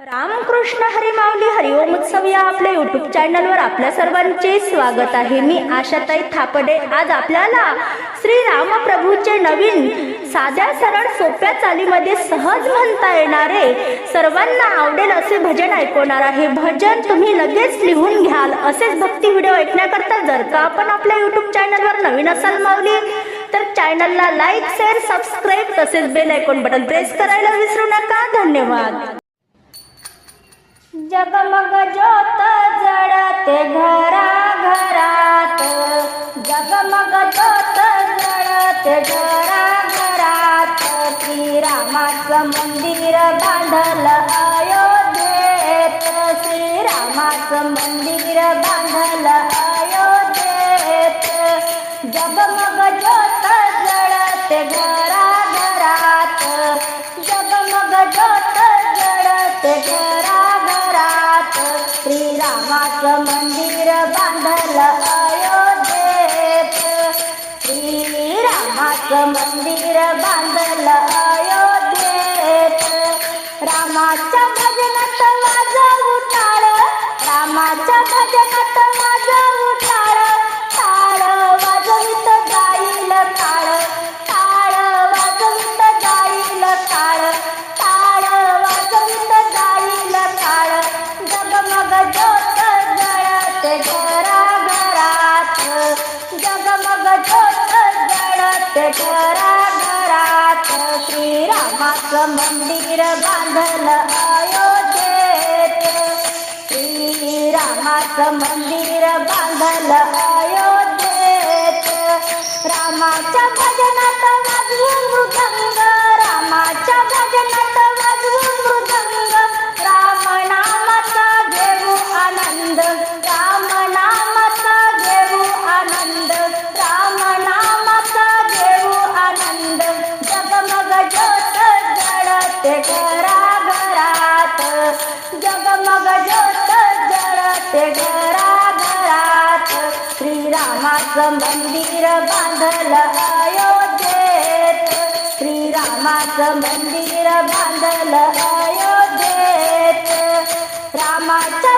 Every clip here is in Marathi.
रामकृष्ण हरी माऊली हरिओम उत्सव या आपल्या युट्यूब चॅनलवर आपल्या सर्वांचे स्वागत आहे. मी आशाताई थापडे. आज आपल्याला श्री रामप्रभूचे नवीन साध्या सरळ सोप्या चालीमध्ये सहज म्हणता येणारे सर्वांना आवडेल असे भजन ऐकवणार आहे. भजन तुम्ही लगेच लिहून घ्याल. असेच भक्ती व्हिडिओ ऐकण्याकरता जर का आपण आपल्या युट्यूब चॅनलवर नवीन असाल माऊली तर चॅनलला लाईक शेअर सबस्क्राईब तसेच बेल ऐकून बटन प्रेस करायला विसरू नका. धन्यवाद. जगमग ज्योत जळते घरा घरात जगमग ज्योत जळते घरा घरात श्रीरामाचं मंदिर बांधल अयोध्येत. श्रीरामाचं मंदिर बांधल राम मंदिर बांधल अयोध्येत. श्रीरामाचं मंदिर बांधल अयोध्येत. रामाच्या भजनात घरा घरात श्रीरामाचं मंदिर बांधल अयोध्येत श्रीरामाचं मंदिर जळते घरा घरात जगमग ज्योत जळते घरा घरात श्रीरामाचं मंदिर बांधल अयोध्येत. श्रीरामाचं मंदिर बांधल अयोध्येत. रामाच्या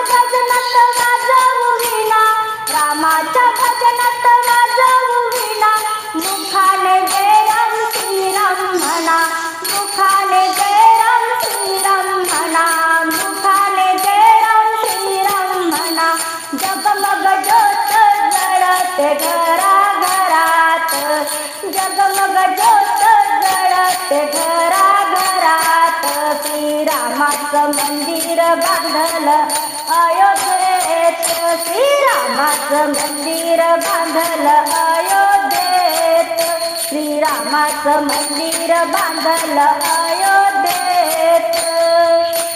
ते घरा घरात श्रीरामाचं मंदिर बांधलं. अयोध्येत श्रीरामाचं मंदिर बांधलं. अयोध्येत श्रीरामाचं मंदिर बांधल. अयो